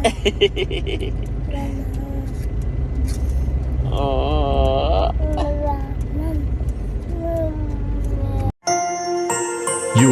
You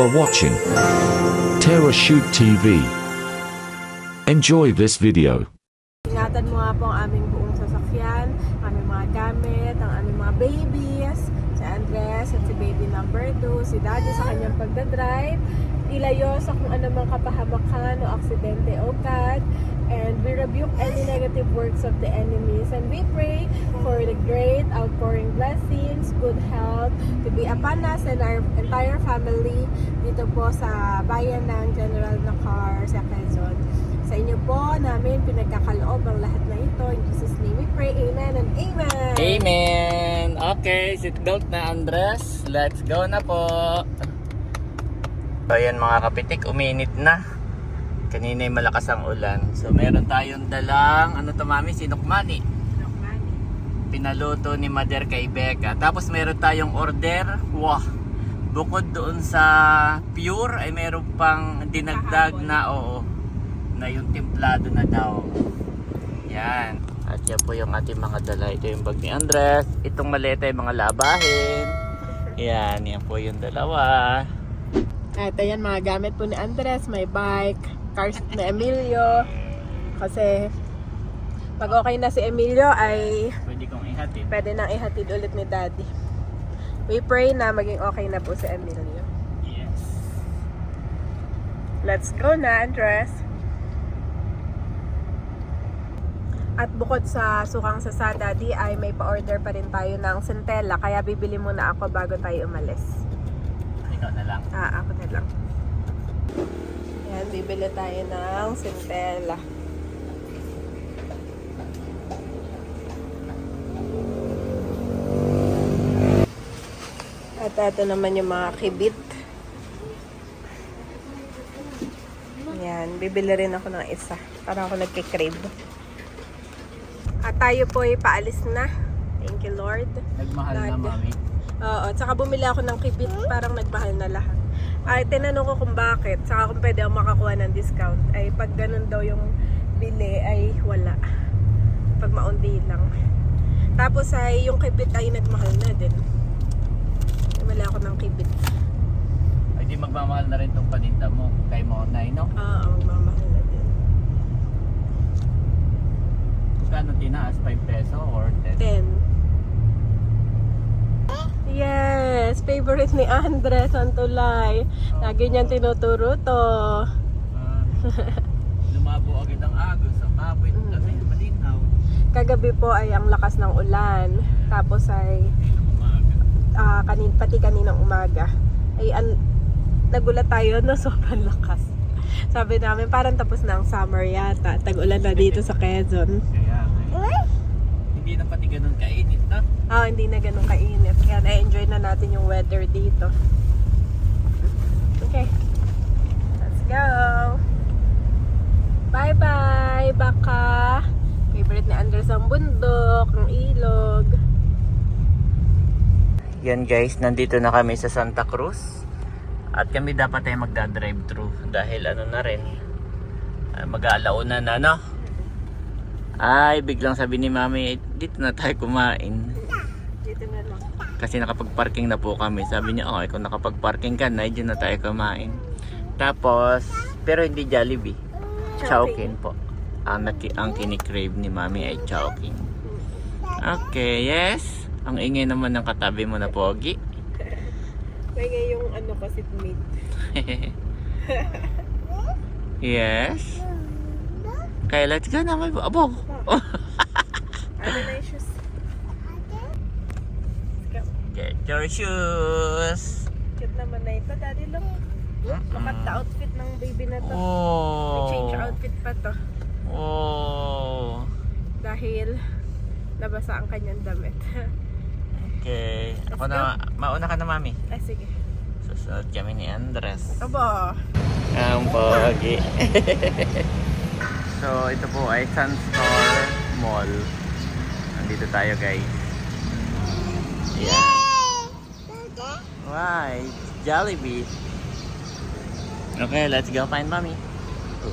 are watching Terra Shoot TV. Enjoy this video. Ingatan mo nga po ang aming buong sasakyan, aming mga gamit, ang aming mga babies, si Andres at si baby number 2, si Daddy sa kanyang pagdadrive, ilayo sa kung anumang kapahamakan o aksidente o God, and we rebuke any negative works of the enemies and we pray for the great outpouring blessings, good health to be upon us and our entire family dito po sa bayan ng General Nakar sa Quezon. Sa inyo po namin pinagkakaloob ang lahat na ito. In Jesus' name we pray. Amen and amen. Amen. Okay, seatbelt na Andres. Let's go na po. So ayan mga kapitik, uminit na. Kanina malakas ang ulan. So meron tayong dalang, ano to mami, sinukmani. Pinaluto ni Mother kay Becca. Tapos meron tayong order. Wah! Bukod doon sa pure ay meron pang dinagdag na oo na yung templado na daw. Yan. At yan po yung ating mga dala. Ito yung bag ni Andres. Itong maleta yung mga labahin. Yan. Yan po yung dalawa. At ayan mga gamit po ni Andres. May bike, cars ni Emilio. Kasi pag okay na si Emilio ay Pwede kong ihatid. pwede nang ihatid ulit ni Daddy. We pray na maging okay na po si Emilio. Yes. Let's go na, Andres. At bukod sa sukang sa Daddy ay may pa-order pa rin tayo ng centella. Kaya bibili muna ako bago tayo umalis. Ikaw na lang. Ah, ako na lang. Yan, bibili tayo ng centella. At ito naman yung mga kibit. Yan, bibili rin ako ng isa. Para ako nagkikrib. At tayo po ay paalis na. Thank you, Lord. Nagmahal na Lord. mami. Oo, tsaka bumili ako ng kibit, parang nagmahal na lahat. Ay, tinanong ko kung bakit, tsaka kung pwede ako makakuha ng discount. Ay, pag ganun daw yung bili, ay wala. Pag maundi lang. Tapos ay, yung kibit ay nagmahal na din. Bumili ako ng kibit. Ay di magmamahal na rin tong paninda mo. Kay Monay, no? Oo, magmamahal na din. Kano tinaas? 5 peso or 10? 10. Yes, favorite ni Andres ang tulay. Lagi niyang tinuturo to. Ah, lumabo agad ang agos. Ang kapit kami, malinaw. Kagabi po ay ang lakas ng ulan. Tapos ay ah, kanin, pati kaninang umaga. Ay an, nagulat tayo no sobrang lakas. Sabi namin parang tapos na ang summer yata. Tag-ulan na dito sa Quezon. Kaya nga. Hindi na pati ganun kainit, no? Ah, hindi na ganun kainit. Kaya na-enjoy na natin yung weather dito. Okay. Let's go. Bye-bye, baka. Favorite ni Andres ang bundok, ang ilog. Yan guys, nandito na kami sa Santa Cruz. At kami dapat ay magda-drive through dahil ano na rin. Uh, mag-aalauna na, no? Ay, biglang sabi ni Mami, "Eh, dito na tayo kumain. Dito na lang. Kasi nakapag-parking na po kami. Sabi niya, okay, kung nakapag-parking ka na, dyan na tayo kumain. Tapos, pero hindi Jollibee. Chowking po. Ang, ang kinikrave ni Mami ay Chowking. Okay, yes. Ang ingay naman ng katabi mo na pogi. Kaya yung ano ko, seatmate. yes. Okay, let's go na. May abo. Ano na yung shoes? Get your shoes. Cute naman na ito. Daddy, look. Look, outfit ng baby na to. May Oh. change outfit pa to. Oh. Dahil nabasa ang kanyang damit. Okay. Ako na, mauna ka na, Mami. Ay, sige. Susunod kami ni Andres. Aba. Ang pogi. so, ito po ay Sunstore Mall. Nandito tayo, guys. Yeah. Why? Jollibee. Okay, let's go find mommy.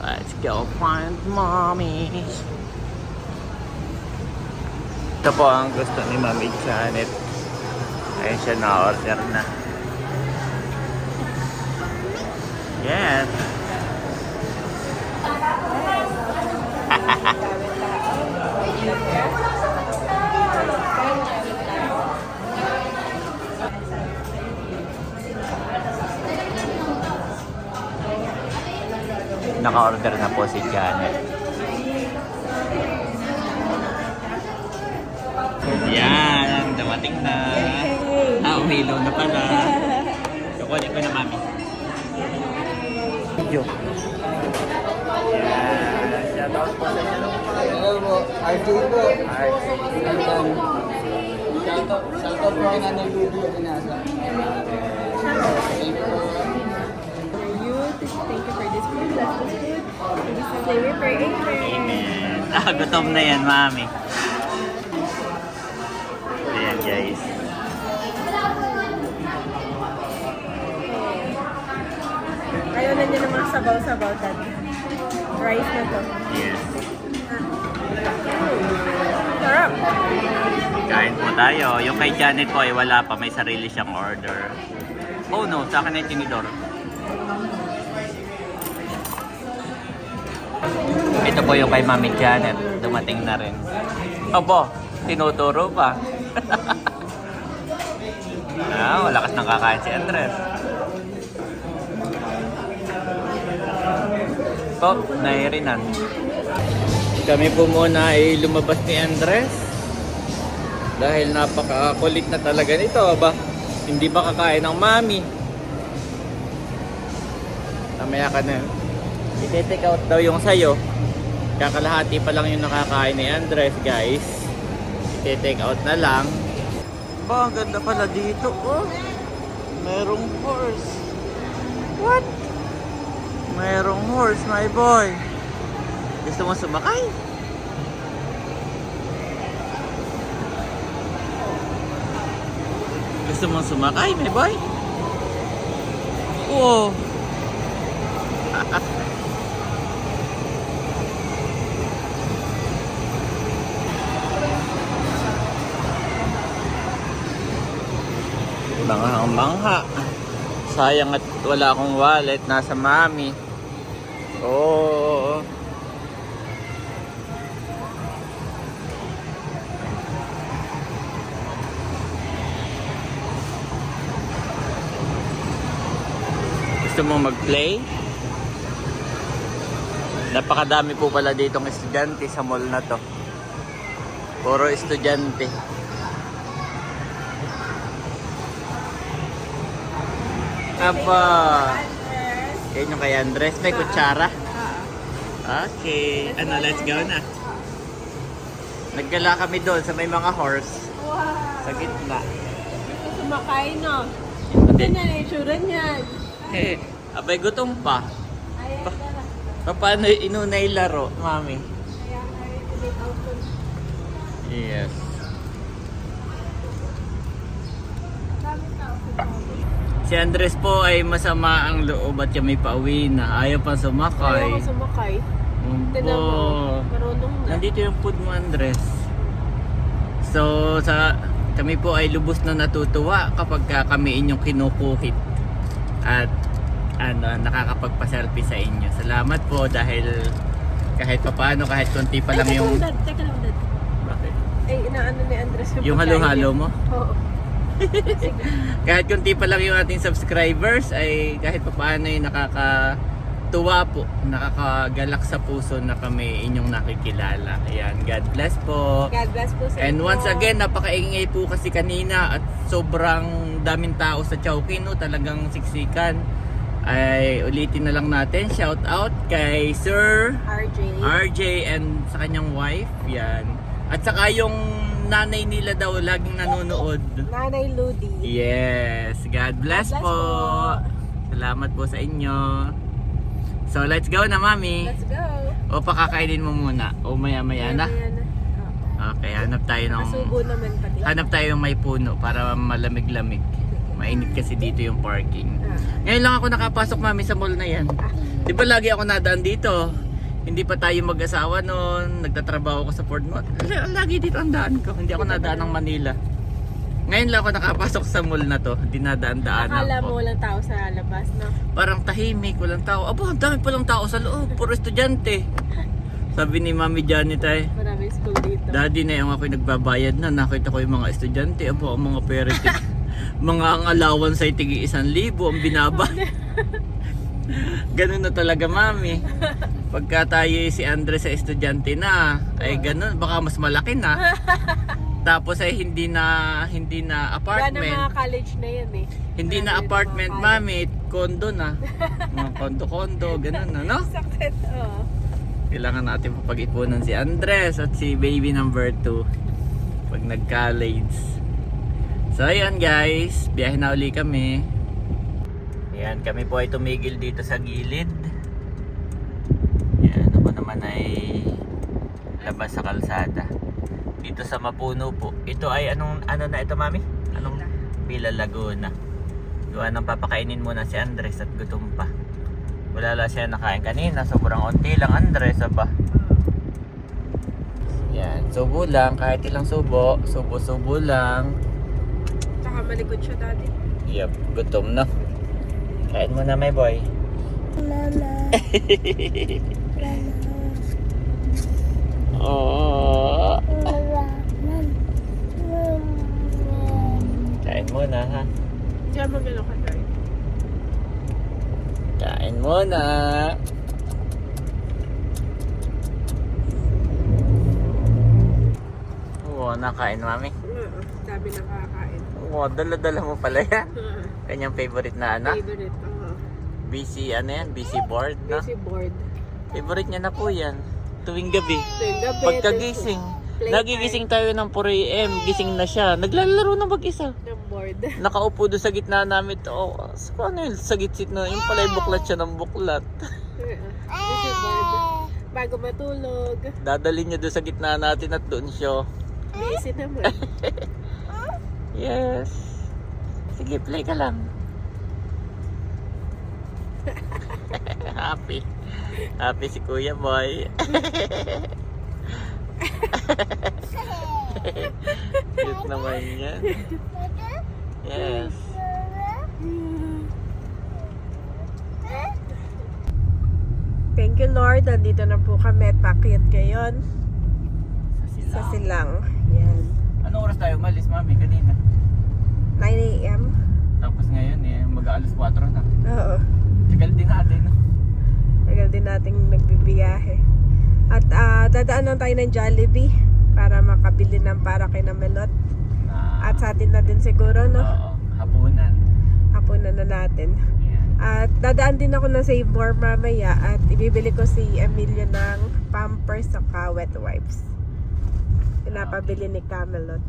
Let's go find mommy. Ito po ang gusto ni Mami Janet. Ayun siya na-order na. Yes. Naka-order na po si Janet. Yan, dumating na. Ah, umilo na pala. Kukunin ko na mami. Video. Yan. Shoutout po sa inyo. Hello po, RJ po. RJ. Shoutout po kay Nanay Ruby at Inasa. Thank you po. Thank you for this food. That's the food. Thank you for flavor for Amen. Ah, gutom na yan, mami. Ayan, guys. Ayaw na niya ng mga sabaw-sabaw dad. Rice na to. Yes. Sarap. Kain po tayo. Yung kay Janet po ay wala pa. May sarili siyang order. Oh no, sa akin na yung tinidor. Ito po yung kay Mami Janet. Dumating na rin. Opo, tinuturo pa. ah, malakas nang kakain si Andres. Po, nairinan. Kami po muna ay lumabas ni Andres. Dahil napakakulit na talaga nito, ba? Hindi ba kakain ng mami? Mamaya ka na. I-take out daw yung sayo. Kakalahati pa lang yung nakakain ni Andres, guys. I-take out na lang. Ba, ang ganda pala dito, oh. Merong horse. What? Merong horse, my boy. Gusto mo sumakay? Gusto mong sumakay, my boy? Manghang Sayang at wala akong wallet. Nasa mami. Oo. Gusto mo mag-play? Napakadami po pala ditong estudyante sa mall na to. Puro estudyante. Aba. Yan yung kay Andres. May kutsara. Okay. Ano, let's go na. Naggala kami doon sa may mga horse. Wow. Sa gitna. Gusto sumakay, no? Ito na, itsura niyan. Eh, abay gutom pa. Pa-. Pa- Paano inunay laro, mami? Yes. Dami tao sa loob. Si Andres po ay masama ang loob at siya may pauwi na. Ayaw pa sumakay. Ayaw ko sumakay. Opo. marunong na. Nandito yung food mo, Andres. So, sa kami po ay lubos na natutuwa kapag ka kami inyong kinukuhit at ano, nakakapagpa-selfie sa inyo. Salamat po dahil kahit papaano, kahit konti pa lang Ay, yung... Teka lang, Dad. Teka lang, Dad. Bakit? Ay, inaano ni Andres Yung pagkain halo-halo mo? Oo. Kahit konti pa lang yung ating subscribers ay kahit papaano ay nakakatuwa po, nakakagalak sa puso na kami inyong nakikilala. Ayan, God bless po. God bless po sa And inyo. once again, napakaingay po kasi kanina at sobrang daming tao sa Chowking, no? talagang siksikan. Ay ulitin na lang natin, shout out kay Sir RJ. RJ and sa kanyang wife, yan. At saka yung nanay nila daw laging nanonood. Nanay Ludi. Yes, God bless, God bless po. po. Salamat po sa inyo. So let's go na, Mami. Let's go. O pakakainin mo muna. O maya maya na. Okay, hanap tayo ng Masubo naman pati. hanap tayo ng may puno para malamig-lamig. Mainit kasi dito yung parking. Ah. Ngayon lang ako nakapasok, Mami, sa mall na yan. Ah, Di ba lagi ako nadaan dito? Hindi pa tayo mag-asawa noon, nagtatrabaho ko sa Ford Mall. Lagi dito ang daan ko, hindi ako nadaan ng Manila. Ngayon lang ako nakapasok sa mall na to, dinadaan-daan Akala ako. mo walang tao sa labas, no? Parang tahimik, walang tao. Aba, ang dami palang tao sa loob, puro estudyante. Sabi ni Mami Janet ay, Maraming school dito. Daddy na yung ako'y nagbabayad na, nakita ko yung mga estudyante, abo, ang mga parent, mga ang allowance ay tigi isang libo ang binaba. ganun na talaga mami. Pagka tayo si Andre sa estudyante na, ay ganun, baka mas malaki na. Tapos ay hindi na hindi na Wala na mga apartment. college na yan eh. Hindi Wala na apartment, mga mami, condo na. Mga condo-condo, ganun na, no? college. Sakit, oo. Kailangan natin papag-ipunan si Andres at si baby number 2 pag nag-college. So ayan guys, biyahe na uli kami. Ayan, kami po ay tumigil dito sa gilid. Ayan, ako naman ay labas sa kalsada. Dito sa Mapuno po. Ito ay anong ano na ito mami? Anong Villa Laguna. Gawa ng papakainin muna si Andres at gutom pa. Wala lang siya nakain kanina. Sobrang unti lang Andres. Aba. Yan. Subo lang. Kahit ilang subo. Subo-subo lang. Tsaka malikot siya dati. Yup. Gutom na. Kain mo na my boy. Oh. Kain muna ha. Diyan mo gano'n ka, Joy. Kain muna. Oo, nakain mami. Oo, sabi na Oo, dala-dala mo pala yan. Kanyang favorite na ano? Favorite, oo. BC, ano yan? BC board na? Busy board. Favorite niya na po yan. Tuwing gabi. Tuwing gabi. Pagkagising. Playtime. Nagigising tayo ng 4 am. Gising na siya. Naglalaro na mag-isa. Ng board. Nakaupo doon sa gitna namin. Oh, so, ano yun? Sa gitsit na. Yung pala buklat siya ng buklat. Busy board. Bago matulog. Dadalhin niya doon sa gitna natin at doon siya. Busy naman. Yes. Sige, play ka lang. Happy. Happy si Kuya Boy. Cute naman yan. Yes. Thank you Lord, nandito na po kami at pakyat ngayon Sa sa silang. silang. Yan. Anong oras tayo umalis, mami? Kanina. 9 a.m. Tapos ngayon, eh, mag-aalas 4 na. Oo. Tagal din natin. no? Tagal din nating nagbibiyahe. At ah, dadaan lang tayo ng Jollibee para makabili ng para kay na melot. Na, At sa atin na din siguro, no? Oo, hapunan. Hapunan na natin. At dadaan din ako ng Save More mamaya at ibibili ko si Emilio ng Pampers sa wet wipes. Pinapabili ni Camelot.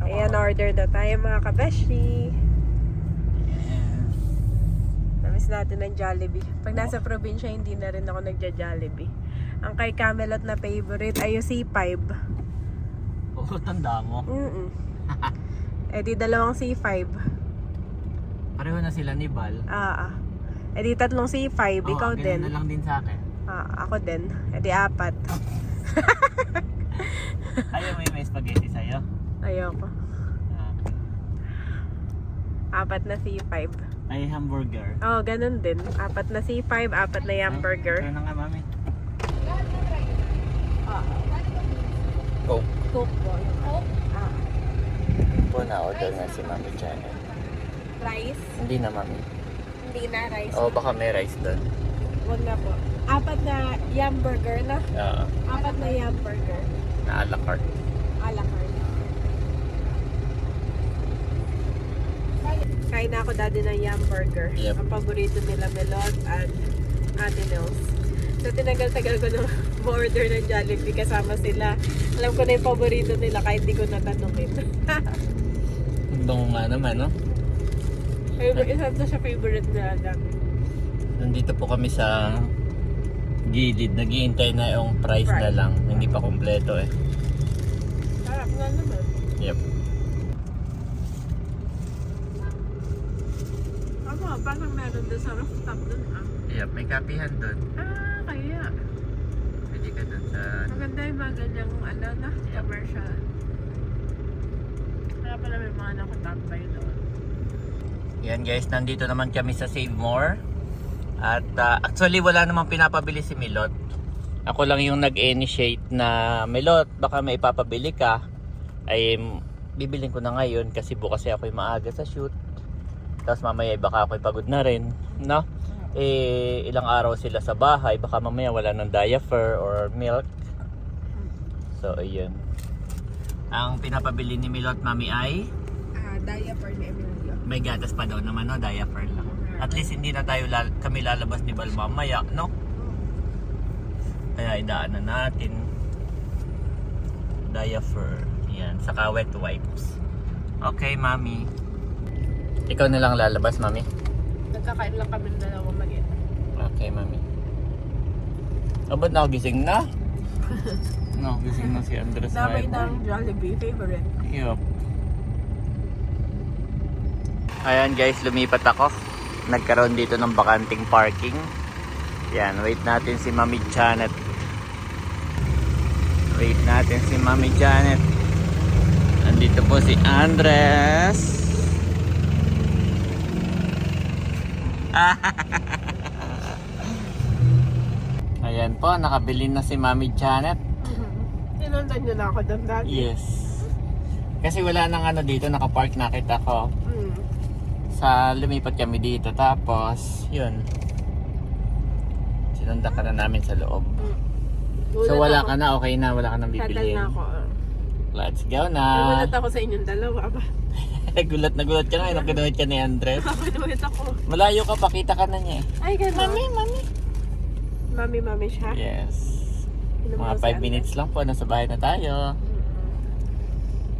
Ayan, order na tayo mga kabeshi. Namiss natin ng Jollibee. Pag nasa probinsya, hindi na rin ako nagja-Jollibee. Ang kay Camelot na favorite ay yung C5. Oo, tanda mo. Mm eh di dalawang C5. Pareho na sila ni Bal. Ah, ah. Eh di tatlong C5. Oo, Ikaw ganun din. na lang din sa akin. Ako din. Eh di apat. Ayaw mo yung may spaghetti sa'yo? Ayoko. Ah, Apat na C5. Ay, hamburger. Oh, ganun din. Apat na C5, apat na hamburger. Ay, Ano nga, mami? Coke. Coke po. Coke? Ah. Po na order na si Mami Janet. Rice? Hindi na, mami. Hindi na rice. Oo, baka may rice doon. Huwag na po. Apat na yum burger na. Oo, Apat na yum burger. na a la carte. A la carte. Kain na ako dati ng yum burger. Yep. Ang paborito nila Melot at Ate Nels. So tinagal-tagal ko na order ng Jollibee kasama sila. Alam ko na yung paborito nila kahit di ko natanungin. Bango nga naman, no? favorite, isa to siya favorite na dami. Nandito po kami sa gilid. Naghihintay na yung price na Price. lang. Hindi pa kompleto eh. Sarap nga naman. Yep. Tama parang meron doon sa rooftop doon ah. Yep, may kapihan doon. Ah, kaya. Pwede ka doon sa... Maganda yung mga ganyang ano na, Yeah. commercial. Kaya pala may mga nakatambay doon. Yan guys, nandito naman kami sa Save More. At ah, actually wala namang pinapabili si Milot. Ako lang yung nag-initiate na Milot, baka may ipapabili ka. Ay bibiling ko na ngayon kasi bukas ay ako'y maaga sa shoot. Tapos mamaya baka ako'y pagod na rin, no? Eh ilang araw sila sa bahay, baka mamaya wala ng diaper or milk. So ayun. Ang pinapabili ni Milot mami ay Ah, diaper ni Emilio. may gatas pa daw naman, no? Diaper lang. At least hindi na tayo lal- kami lalabas ni Bal mamaya, no? Kaya idaanan natin. Diaper. Yan. Saka wet wipes. Okay, mami. Ikaw na lang lalabas, mami. Nagkakain lang kami ng dalawang maliit. Okay, mami. Oh, ba't nakagising na? no, gising na si Andres. Damay ng Jollibee, favorite. Yup. Ayan guys, lumipat ako. Nagkaroon dito ng bakanting parking. Yan, wait natin si Mami Janet. Wait natin si Mami Janet. Nandito po si Andres. Ayan po, nakabili na si Mami Janet. Sinundan niyo na ako doon dati. Yes. Kasi wala nang ano dito, nakapark nakita ko. Sa lumipat kami dito, tapos, yun. Sinunda ka na namin sa loob. So wala ka na, okay na, wala ka nang bibiliin. na ako. Let's go na. Nagulat ako sa inyong dalawa ba? gulat na gulat ka nga, nung kinuhit ka ni Andres. Nagulat ako. Malayo ka, pakita ka na niya eh. Ay, gano'n. Mami, mami. Mami, mami siya. Yes. Mga daw si 5 Andres. minutes lang po, nasa bahay na tayo.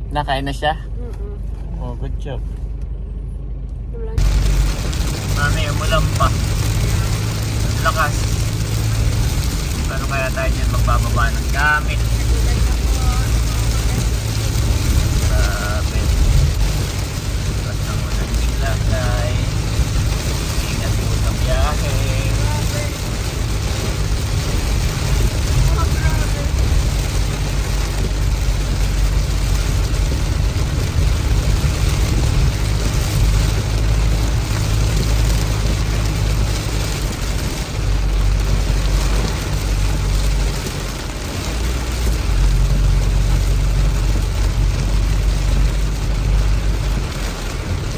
Nakain na siya. Oh, good job. Lang. Mami, umulan pa. Ang Lakas. Paano kaya tayo dyan magbababa ng gamit? Grabe. Lakas ng ulan bigla, guys. Ingat po sa biyahe.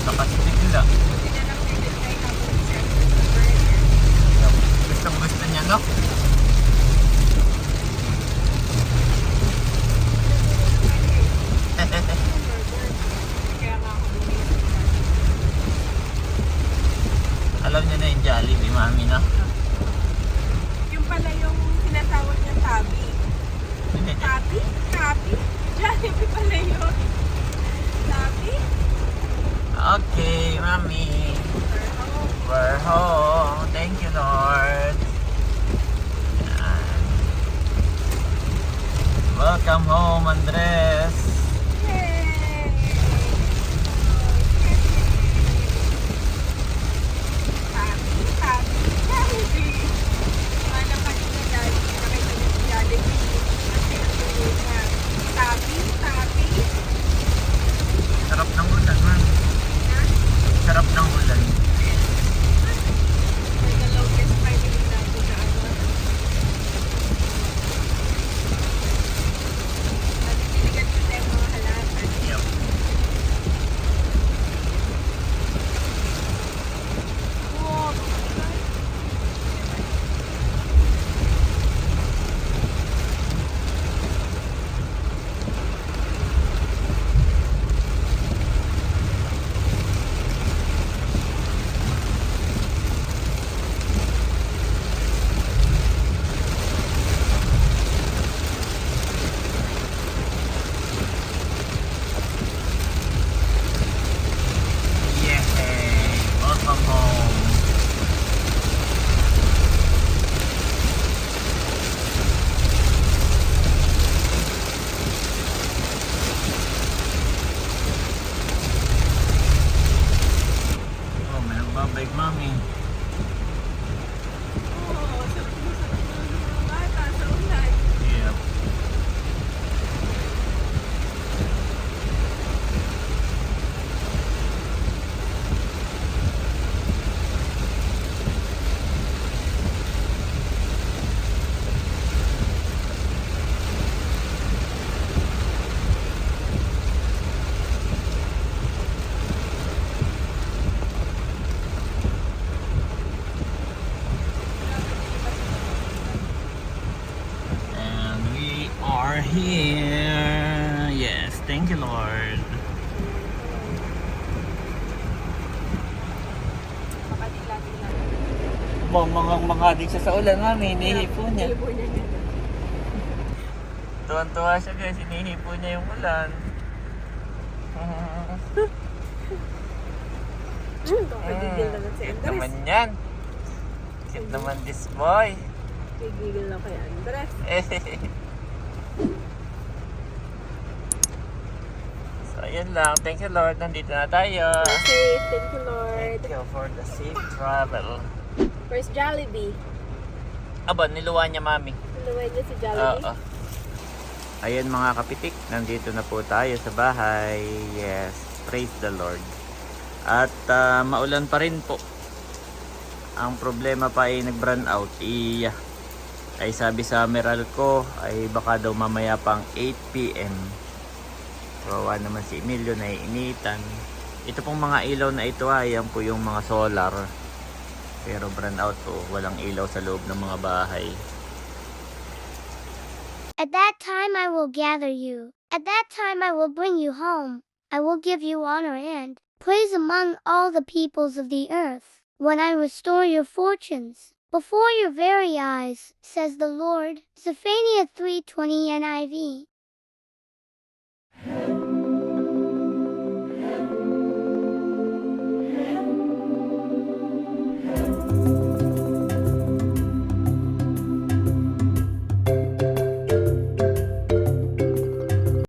Lakas bigla. Gustong gusto niya, no? Kaya nga ako bumili. Alam niya na yung Jollibee, mami, no? Yung pala yung tinatawag niya tabi. Tabi? Tabi? Jollibee pala yun. Tabi? Okay, mami. We're home. Thank you, Lord. Welcome home, Andres. Yay! Tabi? Tabi? Jollibee! Wala pa rin na Jollibee. Nakita niyo si Jollibee. Kasi ang tuloy niya. Tabi? Tabi? Sarap ng ulan, man. Ha? Sarap ng ulan. For the longest time, hindi natin na ano. Nabibili ka here. Yes, thank you, Lord. Mga din siya sa ulan, mami. Inihipo niya. Tuwan-tuwa siya guys, inihipo niya yung ulan. Hmm, Kapagigil naman si Andres. naman yan. Cute naman this boy. Gigigil na kay Andres. so, ayun lang. Thank you Lord. Nandito na tayo. Safe. Thank you, Lord. Thank you for the safe travel. Where's Jollibee? Aba, niluwa niya mami. Naluway niya si Jollibee. Oo. Ayan mga kapitik, nandito na po tayo sa bahay. Yes, praise the Lord. At ah, maulan pa rin po. Ang problema pa ay nag-brand out. I, ay sabi sa Meral ko ay baka daw mamaya pang 8pm. Kawawa naman si Emilio na initan. Ito pong mga ilaw na ito ay yan po yung mga solar. Pero brand out po, walang ilaw sa loob ng mga bahay. At that time I will gather you. At that time I will bring you home. I will give you honor and praise among all the peoples of the earth. When I restore your fortunes before your very eyes, says the Lord. Zephaniah 3:20 NIV.